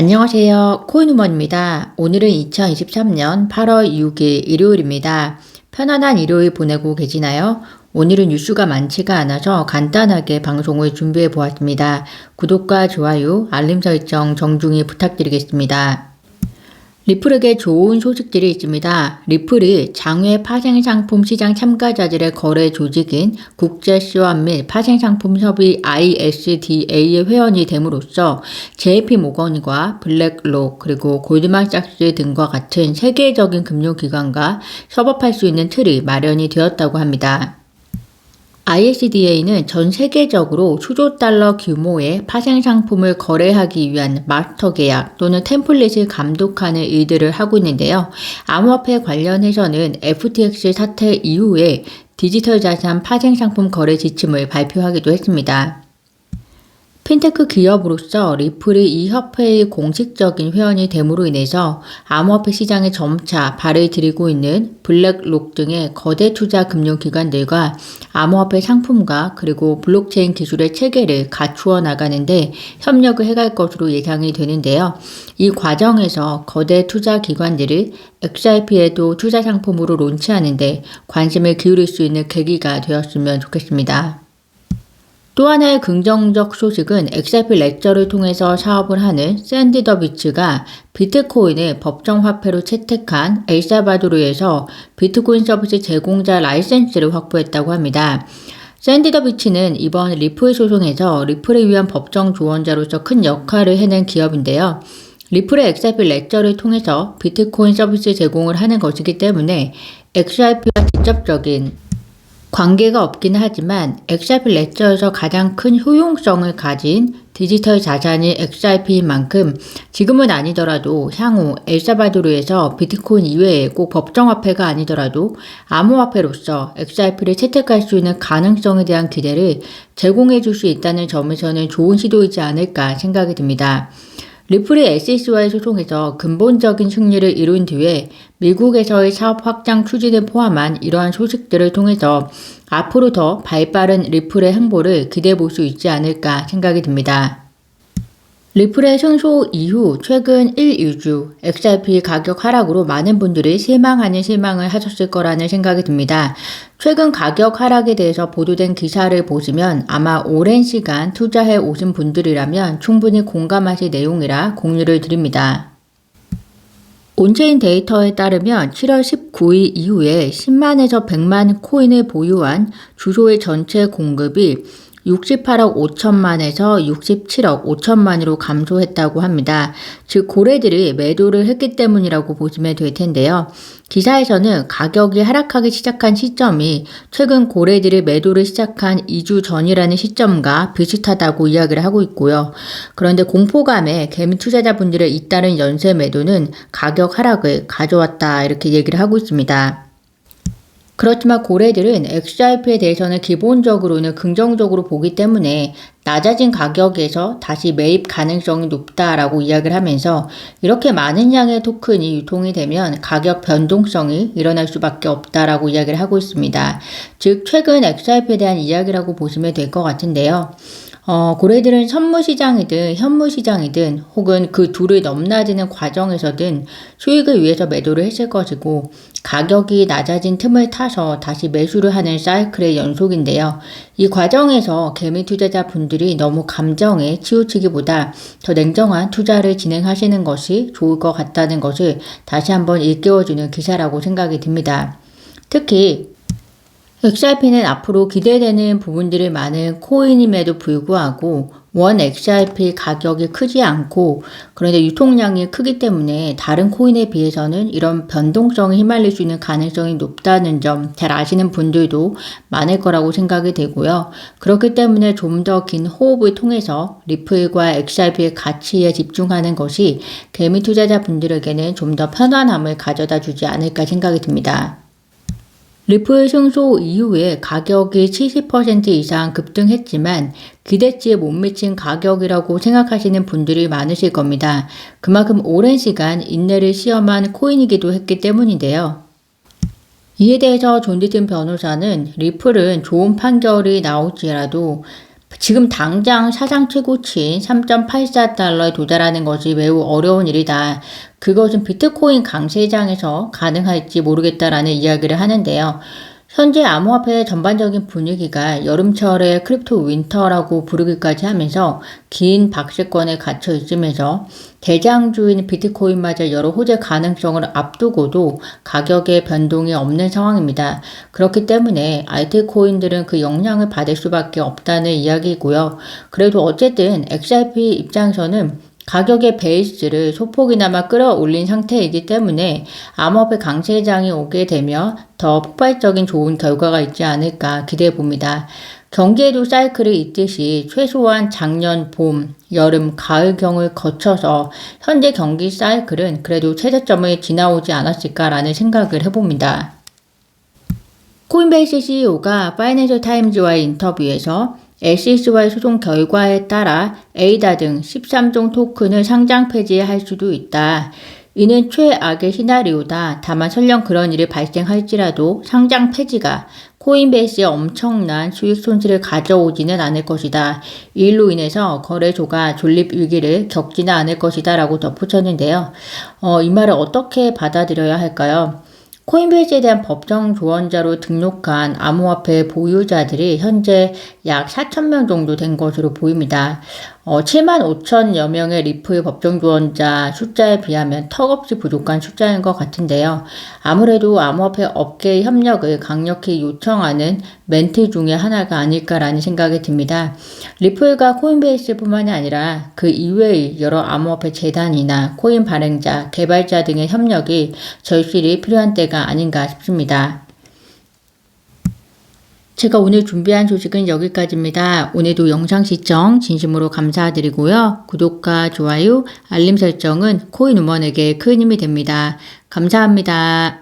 안녕하세요. 코인우먼입니다. 오늘은 2023년 8월 6일 일요일입니다. 편안한 일요일 보내고 계시나요? 오늘은 뉴스가 많지가 않아서 간단하게 방송을 준비해 보았습니다. 구독과 좋아요, 알림 설정 정중히 부탁드리겠습니다. 리플에게 좋은 소식들이 있습니다. 리플이 장외 파생상품 시장 참가자들의 거래 조직인 국제시황 및 파생상품 협의 ISDA의 회원이 됨으로써 JP 모건과 블랙록 그리고 골드만삭스 등과 같은 세계적인 금융기관과 협업할 수 있는 틀이 마련이 되었다고 합니다. ISDA는 전 세계적으로 수조 달러 규모의 파생 상품을 거래하기 위한 마스터 계약 또는 템플릿을 감독하는 일들을 하고 있는데요. 암호화폐 관련해서는 FTX 사태 이후에 디지털 자산 파생 상품 거래 지침을 발표하기도 했습니다. 핀테크 기업으로서 리플이 이 협회의 공식적인 회원이 됨으로 인해서 암호화폐 시장에 점차 발을 들이고 있는 블랙록 등의 거대 투자 금융기관들과 암호화폐 상품과 그리고 블록체인 기술의 체계를 갖추어 나가는데 협력을 해갈 것으로 예상이 되는데요. 이 과정에서 거대 투자 기관들을 XRP에도 투자 상품으로 론치하는데 관심을 기울일 수 있는 계기가 되었으면 좋겠습니다. 또 하나의 긍정적 소식은 XRP 레저를 통해서 사업을 하는 샌디 더 비츠가 비트코인을 법정 화폐로 채택한 엘사바도르에서 비트코인 서비스 제공자 라이센스를 확보했다고 합니다. 샌디 더 비치는 이번 리플 소송에서 리플을 위한 법정 조언자로서 큰 역할을 해낸 기업인데요. 리플의 XRP 레저를 통해서 비트코인 서비스 제공을 하는 것이기 때문에 XRP와 직접적인 관계가 없기는 하지만 XRP 레저에서 가장 큰 효용성을 가진 디지털 자산이 XRP인 만큼 지금은 아니더라도 향후 엘사바도르에서 비트코인 이외에 꼭 법정화폐가 아니더라도 암호화폐로서 XRP를 채택할 수 있는 가능성에 대한 기대를 제공해 줄 수 있다는 점에서는 좋은 시도이지 않을까 생각이 듭니다. 리플이 SEC와의 소송에서 근본적인 승리를 이룬 뒤에 미국에서의 사업 확장 추진을 포함한 이러한 소식들을 통해서 앞으로 더 발빠른 리플의 행보를 기대해 볼 수 있지 않을까 생각이 듭니다. 리플의 승소 이후 최근 1, 2주 XRP 가격 하락으로 많은 분들이 실망하는 실망을 하셨을 거라는 생각이 듭니다. 최근 가격 하락에 대해서 보도된 기사를 보시면 아마 오랜 시간 투자해 오신 분들이라면 충분히 공감하실 내용이라 공유를 드립니다. 온체인 데이터에 따르면 7월 19일 이후에 10만에서 100만 코인을 보유한 주소의 전체 공급이 68억 5천만에서 67억 5천만으로 감소했다고 합니다. 즉 고래들이 매도를 했기 때문이라고 보시면 될 텐데요. 기사에서는 가격이 하락하기 시작한 시점이 최근 고래들이 매도를 시작한 2주 전이라는 시점과 비슷하다고 이야기를 하고 있고요. 그런데 공포감에 개미 투자자분들의 잇따른 연쇄 매도는 가격 하락을 가져왔다 이렇게 얘기를 하고 있습니다. 그렇지만 고래들은 XRP에 대해서는 기본적으로는 긍정적으로 보기 때문에 낮아진 가격에서 다시 매입 가능성이 높다라고 이야기를 하면서 이렇게 많은 양의 토큰이 유통이 되면 가격 변동성이 일어날 수밖에 없다라고 이야기를 하고 있습니다. 즉 최근 XRP에 대한 이야기라고 보시면 될 것 같은데요. 어, 고래들은 선물 시장이든 현물 시장이든 혹은 그 둘을 넘나드는 과정에서든 수익을 위해서 매도를 했을 것이고 가격이 낮아진 틈을 타서 다시 매수를 하는 사이클의 연속인데요. 이 과정에서 개미 투자자 분들이 너무 감정에 치우치기보다 더 냉정한 투자를 진행하시는 것이 좋을 것 같다는 것을 다시 한번 일깨워주는 기사라고 생각이 듭니다. 특히 XRP는 앞으로 기대되는 부분들이 많은 코인임에도 불구하고 원 XRP 가격이 크지 않고 그런데 유통량이 크기 때문에 다른 코인에 비해서는 이런 변동성에 휘말릴 수 있는 가능성이 높다는 점 잘 아시는 분들도 많을 거라고 생각이 되고요. 그렇기 때문에 좀 더 긴 호흡을 통해서 리플과 XRP의 가치에 집중하는 것이 개미 투자자 분들에게는 좀 더 편안함을 가져다 주지 않을까 생각이 듭니다. 리플 승소 이후에 가격이 70% 이상 급등했지만 기대치에 못 미친 가격이라고 생각하시는 분들이 많으실 겁니다. 그만큼 오랜 시간 인내를 시험한 코인이기도 했기 때문인데요. 이에 대해서 존디슨 변호사는 리플은 좋은 판결이 나올지라도 지금 당장 사상 최고치인 3.84달러에 도달하는 것이 매우 어려운 일이다. 그것은 비트코인 강세장에서 가능할지 모르겠다라는 이야기를 하는데요. 현재 암호화폐의 전반적인 분위기가 여름철의 크립토 윈터라고 부르기까지 하면서 긴 박스권에 갇혀 있으면서 대장주인 비트코인마저 여러 호재 가능성을 앞두고도 가격의 변동이 없는 상황입니다. 그렇기 때문에 알트코인들은 그 영향을 받을 수밖에 없다는 이야기이고요. 그래도 어쨌든 XRP 입장에서는 가격의 베이스를 소폭이나마 끌어올린 상태이기 때문에 암호화폐 강세장이 오게 되면 더 폭발적인 좋은 결과가 있지 않을까 기대해 봅니다. 경기에도 사이클이 있듯이 최소한 작년 봄, 여름, 가을경을 거쳐서 현재 경기 사이클은 그래도 최저점을 지나오지 않았을까라는 생각을 해봅니다. 코인베이스 CEO가 파이낸셜 타임즈와의 인터뷰에서 SEC와의 소송 결과에 따라 에이다 등 13종 토큰을 상장 폐지할 수도 있다. 이는 최악의 시나리오다. 다만 설령 그런 일이 발생할지라도 상장 폐지가 코인베이스에 엄청난 수익 손실을 가져오지는 않을 것이다. 이 일로 인해서 거래소가 존립 위기를 겪지는 않을 것이다. 라고 덧붙였는데요. 어, 이 말을 어떻게 받아들여야 할까요? 코인베이스에 대한 법정 조언자로 등록한 암호화폐 보유자들이 현재 약 4천명 정도 된 것으로 보입니다. 어, 7만 5천여 명의 리플 법정 조언자 숫자에 비하면 턱없이 부족한 숫자인 것 같은데요. 아무래도 암호화폐 업계의 협력을 강력히 요청하는 멘트 중에 하나가 아닐까라는 생각이 듭니다. 리플과 코인베이스뿐만이 아니라 그 이외의 여러 암호화폐 재단이나 코인 발행자, 개발자 등의 협력이 절실히 필요한 때가 아닌가 싶습니다. 제가 오늘 준비한 소식은 여기까지입니다. 오늘도 영상 시청 진심으로 감사드리고요. 구독과 좋아요, 알림 설정은 코인 우먼에게 큰 힘이 됩니다. 감사합니다.